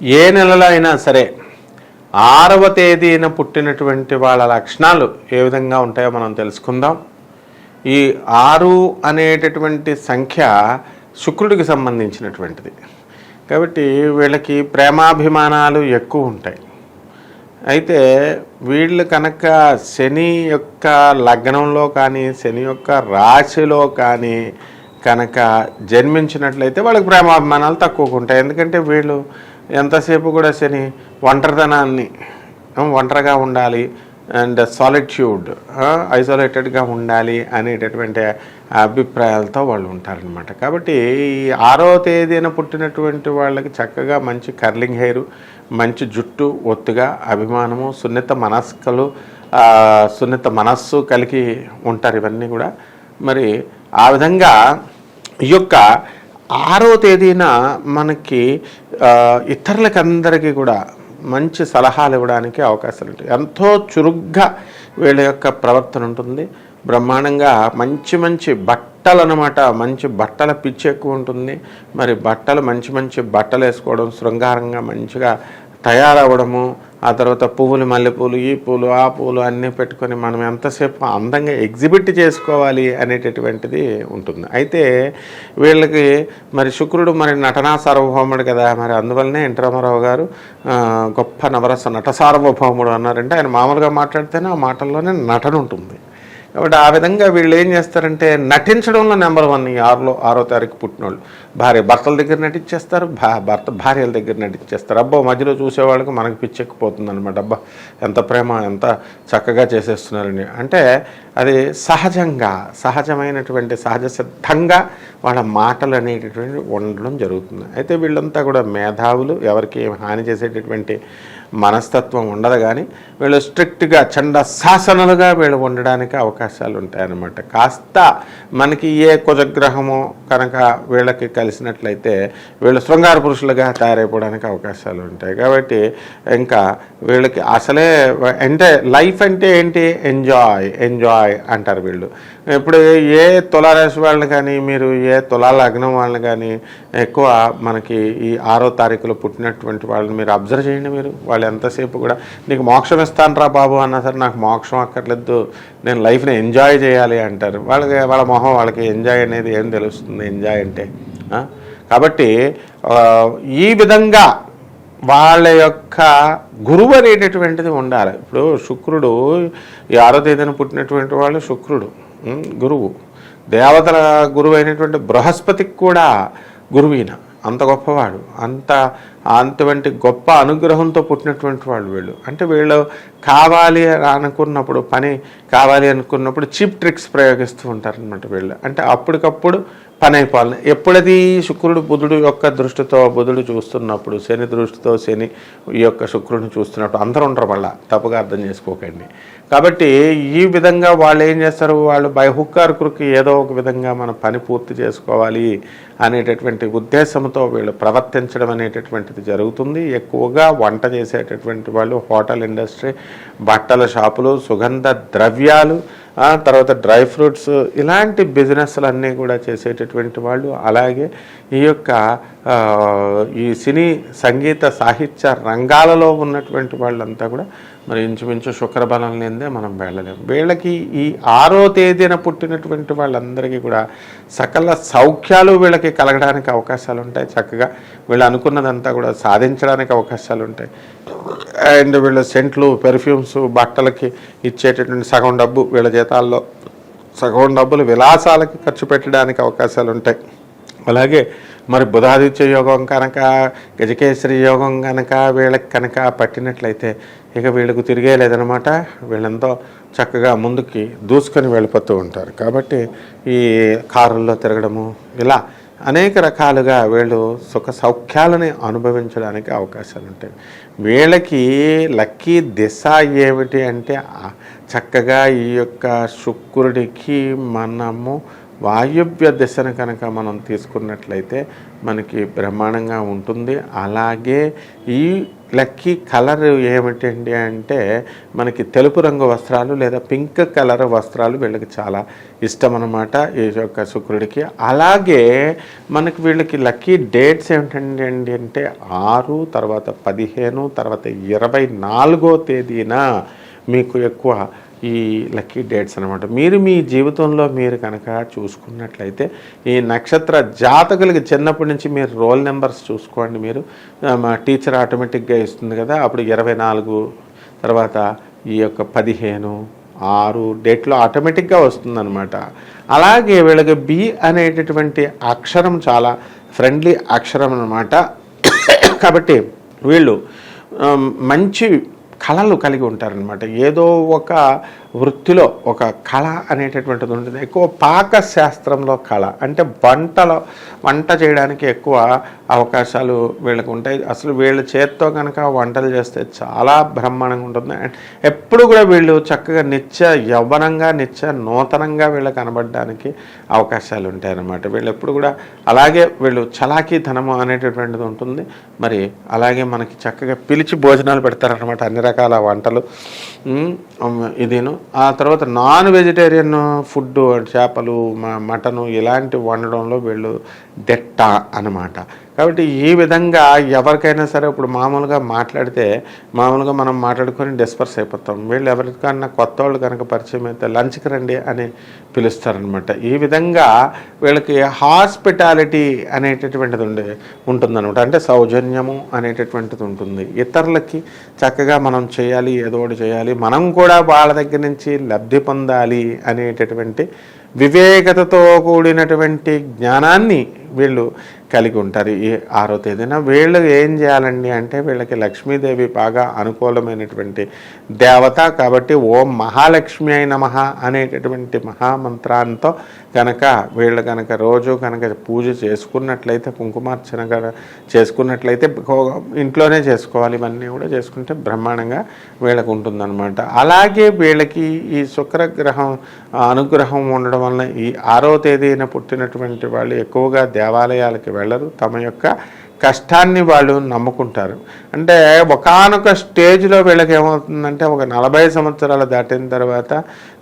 ఏ నెలలో అయినా సరే ఆరవ తేదీన పుట్టినటువంటి వాళ్ళ లక్షణాలు ఏ విధంగా ఉంటాయో మనం తెలుసుకుందాం. ఈ ఆరు అనేటటువంటి సంఖ్య శుక్రుడికి సంబంధించినటువంటిది. కాబట్టి వీళ్ళకి ప్రేమాభిమానాలు ఎక్కువ ఉంటాయి. అయితే వీళ్ళు కనుక శని యొక్క లగ్నంలో కానీ శని యొక్క రాశిలో కానీ కనుక జన్మించినట్లయితే వాళ్ళకి ప్రేమాభిమానాలు తక్కువగా ఉంటాయి. ఎందుకంటే వీళ్ళు ఎంతసేపు కూడా శని ఒంటరితనాన్ని ఒంటరిగా ఉండాలి అండ్ సాలిట్యూడ్ ఐసోలేటెడ్గా ఉండాలి అనేటటువంటి అభిప్రాయాలతో వాళ్ళు ఉంటారనమాట కాబట్టి ఈ ఆరో తేదీన పుట్టినటువంటి వాళ్ళకి చక్కగా మంచి కర్లింగ్ హెయిర్ మంచి జుట్టు ఒత్తుగా అభిమానము సున్నిత మనస్కలు సున్నిత మనస్సు కలిగి ఉంటారు ఇవన్నీ కూడా. మరి ఆ విధంగా ఈ యొక్క ఆరో తేదీన మనకి ఇతరులకందరికీ కూడా మంచి సలహాలు ఇవ్వడానికి అవకాశాలు ఉంటాయి. ఎంతో చురుగ్గా వీళ్ళ యొక్క ప్రవర్తన ఉంటుంది. బ్రహ్మాండంగా మంచి మంచి బట్టలు అనమాట మంచి బట్టల పిచ్చి ఎక్కువ ఉంటుంది. మరి బట్టలు మంచి మంచి బట్టలు వేసుకోవడం శృంగారంగా మంచిగా తయారవ్వడము ఆ తర్వాత పువ్వులు మల్లెపూలు ఈ పూలు ఆ పూలు అన్నీ పెట్టుకొని మనం ఎంతసేపు అందంగా ఎగ్జిబిట్ చేసుకోవాలి అనేటటువంటిది ఉంటుంది. అయితే వీళ్ళకి మరి శుక్రుడు మరి నటనా సార్వభౌముడు కదా మరి అందువల్లనే ఎన్టీ రామారావు గారు గొప్ప నవరస నట సార్వభౌముడు అన్నారంటే ఆయన మామూలుగా మాట్లాడితేనే ఆ మాటల్లోనే నటన ఉంటుంది కాబట్టి ఆ విధంగా వీళ్ళు ఏం చేస్తారంటే నటించడంలో నెంబర్ వన్ ఈ ఆరులో ఆరో తారీఖు పుట్టినోళ్ళు. భార్య భర్తల దగ్గర నటించేస్తారు భా భర్త భార్యల దగ్గర నటించేస్తారు. అబ్బో మధ్యలో చూసేవాళ్ళకి మనకి పిచ్చెక్కిపోతుంది అనమాట అబ్బా ఎంత ప్రేమ ఎంత చక్కగా చేసేస్తున్నారని. అంటే అది సహజంగా సహజమైనటువంటి సహజ సిద్ధంగా వాళ్ళ మాటలు అనేటటువంటి ఉండడం జరుగుతుంది. అయితే వీళ్ళంతా కూడా మేధావులు ఎవరికి హాని చేసేటటువంటి మనస్తత్వం ఉండదు కానీ వీళ్ళు స్ట్రిక్ట్గా చండ శాసనలుగా వీళ్ళు ఉండడానికి అవకాశాలు ఉంటాయన్నమాట. కాస్త మనకి ఏ కుజగ్రహము కనుక వీళ్ళకి కలిసినట్లయితే వీళ్ళు శృంగార పురుషులుగా తయారైపోవడానికి అవకాశాలు ఉంటాయి. కాబట్టి ఇంకా వీళ్ళకి అసలే అంటే లైఫ్ అంటే ఏంటి? ఎంజాయ్ ఎంజాయ్ అంటారు వీళ్ళు. ఇప్పుడు ఏ తులారాశి వాళ్ళని కానీ మీరు ఏ తులా లగ్నం వాళ్ళని కానీ ఎక్కువ మనకి ఈ ఆరో తారీఖులో పుట్టినటువంటి వాళ్ళని మీరు అబ్జర్వ్ చేయండి మీరు. వాళ్ళు ఎంతసేపు కూడా నీకు మోక్షం ఇస్తాను రా బాబు అన్నా సరే నాకు మోక్షం అక్కర్లేదు నేను లైఫ్ని ఎంజాయ్ చేయాలి అంటారు. వాళ్ళకి వాళ్ళ మొహం వాళ్ళకి ఎంజాయ్ అనేది ఏం తెలుస్తుంది? ఎంజాయ్ అంటే కాబట్టి ఈ విధంగా వాళ్ళ యొక్క గురువు అనేటటువంటిది ఉండాలి. ఇప్పుడు శుక్రుడు ఈ ఆరో తేదీన పుట్టినటువంటి వాళ్ళు శుక్రుడు. గురువు. దేవతల గురువు అయినటువంటి బృహస్పతికి కూడా గురువీన. అంత గొప్పవాడు. అంత అంతవంటి గొప్ప అనుగ్రహంతో పుట్టినటువంటి వాళ్ళు వీళ్ళు. అంటే వీళ్ళు కావాలి అనుకున్నప్పుడు పని కావాలి అనుకున్నప్పుడు చీప్ ట్రిక్స్ ప్రయోగిస్తూ ఉంటారనమాట వీళ్ళు. అంటే అప్పటికప్పుడు పని అయిపోవాలి ఎప్పుడది శుక్రుడు బుధుడు యొక్క దృష్టితో బుధుడు చూస్తున్నప్పుడు శని దృష్టితో శని ఈ యొక్క శుక్రుడిని చూస్తున్నప్పుడు అందరూ ఉంటారు మళ్ళా. తప్పుగా అర్థం చేసుకోకండి. కాబట్టి ఈ విధంగా వాళ్ళు ఏం చేస్తారు? వాళ్ళు బై కురికి ఏదో ఒక విధంగా మన పని పూర్తి చేసుకోవాలి అనేటటువంటి ఉద్దేశంతో వీళ్ళు ప్రవర్తించడం అనేటటువంటిది జరుగుతుంది. ఎక్కువగా వంట చేసేటటువంటి వాళ్ళు హోటల్ ఇండస్ట్రీ బట్టల షాపులు సుగంధ ద్రవ్యాలు తర్వాత డ్రై ఫ్రూట్స్ ఇలాంటి బిజినెస్లన్నీ కూడా చేసేటటువంటి వాళ్ళు. అలాగే ఈ యొక్క ఈ సినీ సంగీత సాహిత్య రంగాలలో ఉన్నటువంటి వాళ్ళంతా కూడా మరి ఇంచుమించు శుక్రబలం లేదే మనం వెళ్ళలేము వీళ్ళకి ఈ ఆరో తేదీన పుట్టినటువంటి వాళ్ళందరికీ కూడా సకల సౌఖ్యాలు వీళ్ళకి కలగడానికి అవకాశాలు ఉంటాయి. చక్కగా వీళ్ళు అనుకున్నదంతా కూడా సాధించడానికి అవకాశాలు ఉంటాయి. అండ్ వీళ్ళ సెంట్లు పెర్ఫ్యూమ్స్ బట్టలకి ఇచ్చేటటువంటి సగం డబ్బు వీళ్ళ జీతాల్లో సగం డబ్బులు విలాసాలకి ఖర్చు పెట్టడానికి అవకాశాలు ఉంటాయి. అలాగే మరి బుధాదిత్య యోగం కనుక గజకేశ్వరి యోగం కనుక వీళ్ళకి కనుక పట్టినట్లయితే ఇక వీళ్ళకు తిరిగే లేదనమాట వీళ్ళంతో చక్కగా ముందుకి దూసుకొని వెళ్ళిపోతూ ఉంటారు. కాబట్టి ఈ కారుల్లో తిరగడము ఇలా అనేక రకాలుగా వీళ్ళు సుఖ సౌఖ్యాలని అనుభవించడానికి అవకాశాలు ఉంటాయి. వీళ్ళకి లక్కీ దిశ ఏమిటి అంటే చక్కగా ఈ యొక్క శుక్రుడికి మనము వాయువ్య దిశను కనుక మనం తీసుకున్నట్లయితే మనకి బ్రహ్మాండంగా ఉంటుంది. అలాగే ఈ లక్కీ కలర్ ఏమిటండి అంటే మనకి తెలుపు రంగు వస్త్రాలు లేదా పింక్ కలర్ వస్త్రాలు వీళ్ళకి చాలా ఇష్టం అనమాట ఈ యొక్క శుక్రుడికి. అలాగే మనకి వీళ్ళకి లక్కీ డేట్స్ ఏమిటండి అంటే ఆరు తర్వాత పదిహేను తర్వాత ఇరవై నాలుగో తేదీన మీకు ఎక్కువ ఈ లక్కీ డేట్స్ అనమాట మీరు మీ జీవితంలో మీరు కనుక చూసుకున్నట్లయితే ఈ నక్షత్ర జాతకులకి చిన్నప్పటి నుంచి మీరు రోల్ నెంబర్స్ చూసుకోండి మీరు. మా టీచర్ ఆటోమేటిక్గా ఇస్తుంది కదా అప్పుడు ఇరవై నాలుగు తర్వాత ఈ యొక్క పదిహేను ఆరు డేట్లో ఆటోమేటిక్గా వస్తుందన్నమాట. అలాగే వీళ్ళకి బి అనేటటువంటి అక్షరం చాలా ఫ్రెండ్లీ అక్షరం అనమాట కాబట్టి వీళ్ళు మంచి కళలు కలిగి ఉంటారనమాట ఏదో ఒక వృత్తిలో ఒక కళ అనేటటువంటిది ఉంటుంది. ఎక్కువ పాక శాస్త్రంలో కళ. అంటే వంటలో వంట చేయడానికి ఎక్కువ అవకాశాలు వీళ్ళకు ఉంటాయి. అసలు వీళ్ళ చేత్తో కనుక వంటలు చేస్తే చాలా బ్రహ్మాండంగా ఉంటుంది. అండ్ ఎప్పుడు కూడా వీళ్ళు చక్కగా నిత్య యవ్వనంగా నిత్య నూతనంగా వీళ్ళు కనబడడానికి అవకాశాలు ఉంటాయి అన్నమాట వీళ్ళు ఎప్పుడు కూడా అలాగే వీళ్ళు చలాకీతనము అనేటటువంటిది ఉంటుంది. మరి అలాగే మనకి చక్కగా పిలిచి భోజనాలు పెడతారనమాట అన్ని రకాల వంటలు. ఇదేను ఇదిను. ఆ తర్వాత నాన్ వెజిటేరియన్ ఫుడ్ చేపలు మటను ఇలాంటి వండడంలో వీళ్ళు దెట్ట అన్నమాట. కాబట్టి ఈ విధంగా ఎవరికైనా సరే ఇప్పుడు మామూలుగా మాట్లాడితే మామూలుగా మనం మాట్లాడుకొని డిస్పర్స్ అయిపోతాం. వీళ్ళు ఎవరికన్నా కొత్త వాళ్ళు కనుక పరిచయం అయితే లంచ్కి రండి అని పిలుస్తారనమాట ఈ విధంగా వీళ్ళకి హాస్పిటాలిటీ అనేటటువంటిది ఉండే ఉంటుందన్నమాట. అంటే సౌజన్యము అనేటటువంటిది ఉంటుంది. ఇతరులకి చక్కగా మనం చేయాలి ఏదో ఒకటి చేయాలి మనం కూడా వాళ్ళ దగ్గర నుంచి లబ్ధి పొందాలి అనేటటువంటి వివేకతతో కూడినటువంటి జ్ఞానాన్ని వీళ్ళు కలిగి ఉంటారు ఈ ఆరో తేదీన. వీళ్ళు ఏం చేయాలండి అంటే వీళ్ళకి లక్ష్మీదేవి బాగా అనుకూలమైనటువంటి దేవత కాబట్టి ఓం మహాలక్ష్మి అయిన మహా అనేటటువంటి మహామంత్రాంతో కనుక వీళ్ళు కనుక రోజు కనుక పూజ చేసుకున్నట్లయితే కుంకుమార్చన చేసుకున్నట్లయితే ఇంట్లోనే చేసుకోవాలి. ఇవన్నీ కూడా చేసుకుంటే బ్రహ్మాండంగా వీళ్ళకు ఉంటుందన్నమాట. అలాగే వీళ్ళకి ఈ శుక్రగ్రహం అనుగ్రహం ఉండడం వలన ఈ ఆరో తేదీన పుట్టినటువంటి వాళ్ళు ఎక్కువగా దేవాలయాలకు వెళ్ళరు. తమ యొక్క కష్టాన్ని వాళ్ళు నమ్ముకుంటారు. అంటే ఒకానొక స్టేజ్లో వీళ్ళకి ఏమవుతుందంటే ఒక నలభై సంవత్సరాలు దాటిన తర్వాత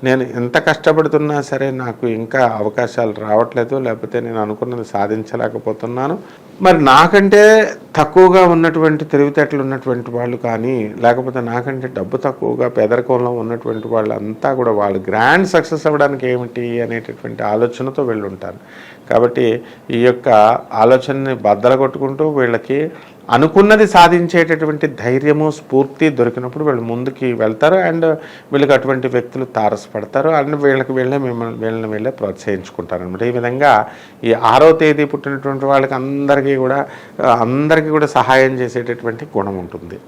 నేను ఎంత కష్టపడుతున్నా సరే నాకు ఇంకా అవకాశాలు రావట్లేదు లేకపోతే నేను అనుకున్నది సాధించలేకపోతున్నాను. మరి నాకంటే తక్కువగా ఉన్నటువంటి తెలివితేటలు ఉన్నటువంటి వాళ్ళు కానీ లేకపోతే నాకంటే డబ్బు తక్కువగా పేదరికంలో ఉన్నటువంటి వాళ్ళంతా కూడా వాళ్ళు గ్రాండ్ సక్సెస్ అవ్వడానికి ఏమిటి అనేటటువంటి ఆలోచనతో వీళ్ళు ఉంటారు కాబట్టి ఈ యొక్క ఆలోచనని బద్దలు కొట్టుకుంటూ వీళ్ళకి అనుకున్నది సాధించేటటువంటి ధైర్యము స్ఫూర్తి దొరికినప్పుడు వీళ్ళు ముందుకి వెళ్తారు అండ్ వీళ్ళకి అటువంటి వ్యక్తులు తారసపడతారు అండ్ వీళ్ళకి వీళ్ళే మిమ్మల్ని వీళ్ళని వీళ్ళే ప్రోత్సహించుకుంటారు అనమాట ఈ విధంగా ఈ ఆరో తేదీ పుట్టినటువంటి వాళ్ళకి అందరికీ కూడా అందరికీ కూడా సహాయం చేసేటటువంటి గుణం ఉంటుంది.